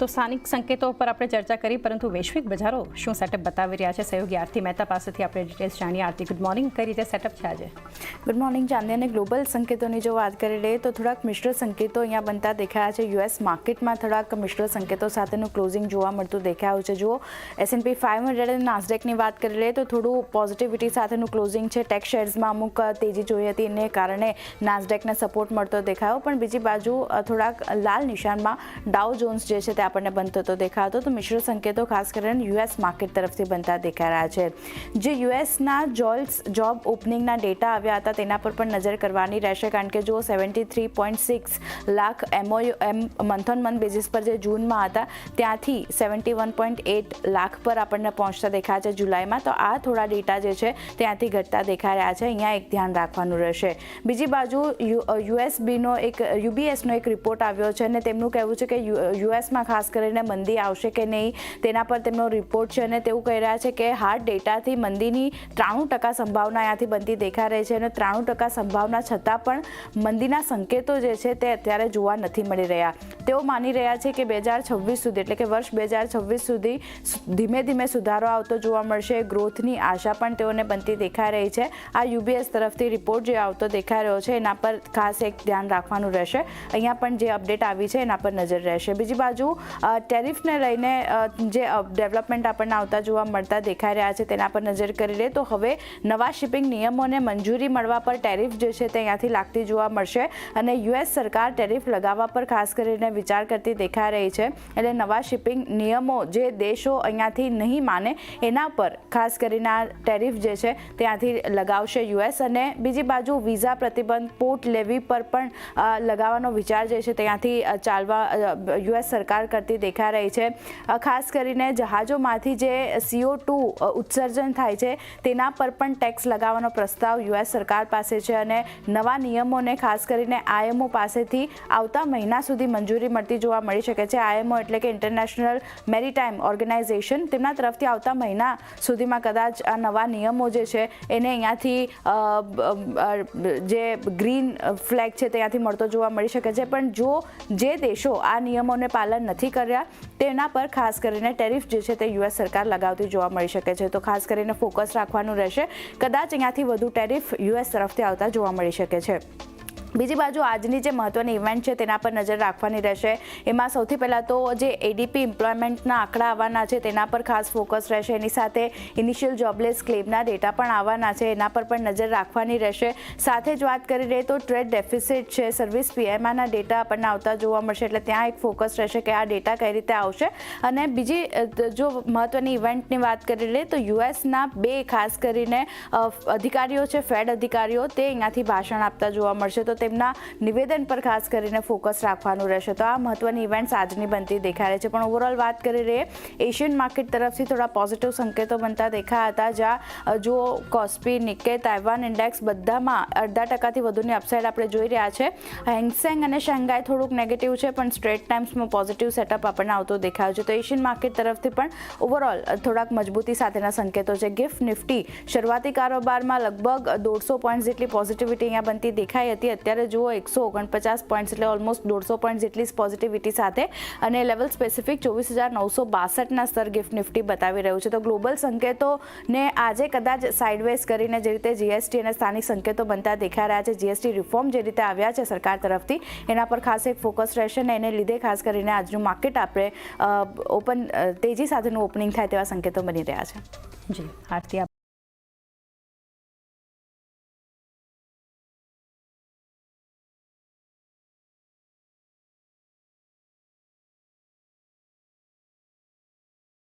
તો સ્થાનિક સંકેતો પર આપણે ચર્ચા કરી, પરંતુ વૈશ્વિક બજારો શું સેટઅપ બતાવી રહ્યા છે? સહયોગી આરતી મહેતા પાસેથી આપણે ડિટેલ્સ જાણીએ. આરતી ગુડ મોર્નિંગ કઈ રીતે સેટઅપ છે આજે? ગુડ મોર્નિંગ ચાંદી અને ગ્લોબલ સંકેતોની જો વાત કરી લઈએ, તો થોડાક મિશ્ર સંકેતો અહીંયા બનતા દેખાયા છે. યુએસ માર્કેટમાં થોડાક મિશ્ર સંકેતો સાથેનું ક્લોઝિંગ જોવા મળતું દેખાયું છે. જુઓ એસએનપી ફાઇવ હંડ્રેડ અને નાસ્ડેકની વાત કરી લઈએ, તો થોડું પોઝિટિવિટી સાથેનું ક્લોઝિંગ છે. ટેક શેર્સમાં અમુક તેજી જોઈ હતી, એને કારણે નાસ્ડેકને સપોર્ટ મળતો દેખાયો. પણ બીજી બાજુ થોડાક લાલ નિશાનમાં ડાઉ જોન્સ જે છે તે આપણને બનતો તો દેખાતો તો મિશ્ર સંકેતો ખાસ કરીને યુએસ માર્કેટ તરફથી બનતા દેખાઈ રહ્યા છે. જે યુએસના જોલ્સ જોબ ઓપનિંગના ડેટા આવ્યા હતા તેના પર પણ નજર કરવાની રહેશે કારણ કે જો seventy three point six lakh MOU M month on month basis પર જે જૂનમાં હતા ત્યાંથી seventy one point eight lakh પર આપણને પહોંચતા દેખાય છે જુલાઈમાં. તો આ થોડા ડેટા જે છે ત્યાંથી ઘટતા દેખાઈ રહ્યા છે. અહીંયા એક ધ્યાન રાખવાનું રહેશે. બીજી બાજુ યુએસબીનો એક યુબીએસનો એક રિપોર્ટ આવ્યો છે અને તેમનું કહેવું છે કે યુએસમાં ખાસ કરીને મંદી આવશે કે નહીં, તેના પર તેમનો રિપોર્ટ છે અને તેવું કહી રહ્યા છે કે હાર્ડ ડેટાથી મંદીની ત્રાણું ટકા સંભાવના અહીંયાથી બનતી દેખાઈ રહી છે અને ત્રાણું ટકા સંભાવના છતાં પણ મંદીના સંકેતો જે છે તે અત્યારે જોવા નથી મળી રહ્યા. તેઓ માની રહ્યા છે કે બે હજાર છવ્વીસ સુધી, એટલે કે વર્ષ બે હજાર છવ્વીસ સુધી ધીમે ધીમે સુધારો આવતો જોવા મળશે. ગ્રોથની આશા પણ તેઓને બનતી દેખાઈ રહી છે. આ યુબીએસ તરફથી રિપોર્ટ જે આવતો દેખાઈ રહ્યો છે, એના પર ખાસ એક ધ્યાન રાખવાનું રહેશે. અહીંયા પણ જે અપડેટ આવી છે, એના પર નજર રહેશે. બીજી બાજુ ટેરિફને લઈને જે ડેવલપમેન્ટ આપણને આવતા જોવા મળતા દેખાઈ રહ્યા છે તેના પર નજર કરી લે તો હવે નવા શિપિંગ નિયમોને મંજૂરી મળવા પર ટેરિફ જે છે તે અહીંયાથી લાગતી જોવા મળશે અને યુએસ સરકાર ટેરિફ લગાવવા પર ખાસ કરીને વિચાર કરતી દેખાઈ રહી છે. એટલે નવા શિપિંગ નિયમો જે દેશો અહીંયાથી નહીં માને એના પર ખાસ કરીને આ ટેરિફ જે છે ત્યાંથી લગાવશે યુએસ અને બીજી બાજુ વિઝા પ્રતિબંધ પોર્ટ લેવી પર પણ લગાવવાનો વિચાર જે છે ત્યાંથી ચાલવા યુએસ સરકાર કરતી દેખાઈ રહી છે. ખાસ કરીને જહાજોમાંથી જે સીઓ ટુ ઉત્સર્જન થાય છે, તેના પર પણ ટેક્સ લગાવવાનો પ્રસ્તાવ યુએસ સરકાર પાસે છે અને નવા નિયમોને ખાસ કરીને આઈએમઓ પાસેથી આવતા મહિના સુધી મંજૂરી મળતી જોવા મળી શકે છે. આઈએમઓ એટલે કે ઇન્ટરનેશનલ મેરીટાઈમ ઓર્ગેનાઇઝેશન તેમના તરફથી આવતા મહિના સુધીમાં કદાચ આ નવા નિયમો જે છે એને અહીંયાથી જે ગ્રીન ફ્લેગ છે ત્યાંથી મળતો જોવા મળી શકે છે. પણ જો જે દેશો આ નિયમોને પાલન નથી કર્યા. તેના પર ખાસ કરીને ટેરિફ જે છે તે યુએસ સરકાર લગાવતી જોવા મળી શકે છે. તો ખાસ કરીને ફોકસ રાખવાનું રહેશે. કદાચ અહીંયાથી વધુ ટેરિફ યુએસ તરફથી આવતા જોવા મળી શકે છે. બીજી બાજુ આજની જે મહત્વની ઇવેન્ટ છે તેના પર નજર રાખવાની રહેશે. એમાં સૌથી પહેલાં તો જે એડીપી એમ્પ્લોયમેન્ટના આંકડા આવવાના છે તેના પર ખાસ ફોકસ રહેશે. એની સાથે ઇનિશિયલ જોબલેસ ક્લેમના ડેટા પણ આવવાના છે, એના પર પણ નજર રાખવાની રહેશે. સાથે જ વાત કરી રહીએ તો ટ્રેડ ડેફિસિટ છે સર્વિસ પીએમઆના ડેટા આપણને આવતા જોવા મળશે, એટલે ત્યાં એક ફોકસ રહેશે કે આ ડેટા કઈ રીતે આવશે. અને બીજી જો મહત્વની ઇવેન્ટની વાત કરી લઈએ તો યુએસના બે ખાસ કરીને અધિકારીઓ છે ફેડ અધિકારીઓ, તે અહીંયાથી ભાષણ આપતા જોવા મળશે. તો તેમના નિવેદન પર ખાસ કરીને ફોકસ રાખવાનું રહેશે. તો આ મહત્વની ઇવેન્ટ્સ આજની બનતી દેખાઈ રહી છે. પણ ઓવરઓલ વાત કરી રહીએ એશિયન માર્કેટ તરફથી થોડા પોઝિટિવ સંકેતો બનતા દેખાયા હતા, જ્યાં જો કોસ્પી નિકે તાઇવાન ઇન્ડેક્સ બધામાં અડધા ટકાથી વધુની અપસાઇડ આપણે જોઈ રહ્યા છે. હેંગસેંગ અને શાંઘાઈ થોડુંક નેગેટિવ છે, પણ સ્ટ્રેટ ટાઈમ્સમાં પોઝિટિવ સેટઅપ આપણને આવતો દેખાયો છે. તો એશિયન માર્કેટ તરફથી પણ ઓવરઓલ થોડાક મજબૂતી સાથેના સંકેતો છે. ગિફ્ટ નિફ્ટી શરૂઆતી કારોબારમાં લગભગ દોઢસો પોઈન્ટ જેટલી પોઝિટિવિટી અહીંયા બનતી દેખાઈ હતી. અત્યારે જુઓ એકસો ઓગણપચાસ પોઈન્ટ્સ એટલે ઓલમોસ્ટ દોઢસો પોઈન્ટ જેટલી પોઝિટિવિટી સાથે અને લેવલ સ્પેસિફિક ચોવીસ હજાર નવસો બાસઠના સ્તર ગિફ્ટ નિફ્ટી બતાવી રહ્યું છે. તો ગ્લોબલ સંકેતોને આજે કદાચ સાઇડવેઝ કરીને જે રીતે જીએસટી અને સ્થાનિક સંકેતો બનતા દેખાઈ રહ્યા છે. જીએસટી રિફોર્મ જે રીતે આવ્યા છે સરકાર તરફથી, એના પર ખાસ એક ફોકસ રહેશે અને એને લીધે ખાસ કરીને આજનું માર્કેટ આપણે ઓપન તેજી સાથેનું ઓપનિંગ થાય તેવા સંકેતો બની રહ્યા છે. જી, આરતી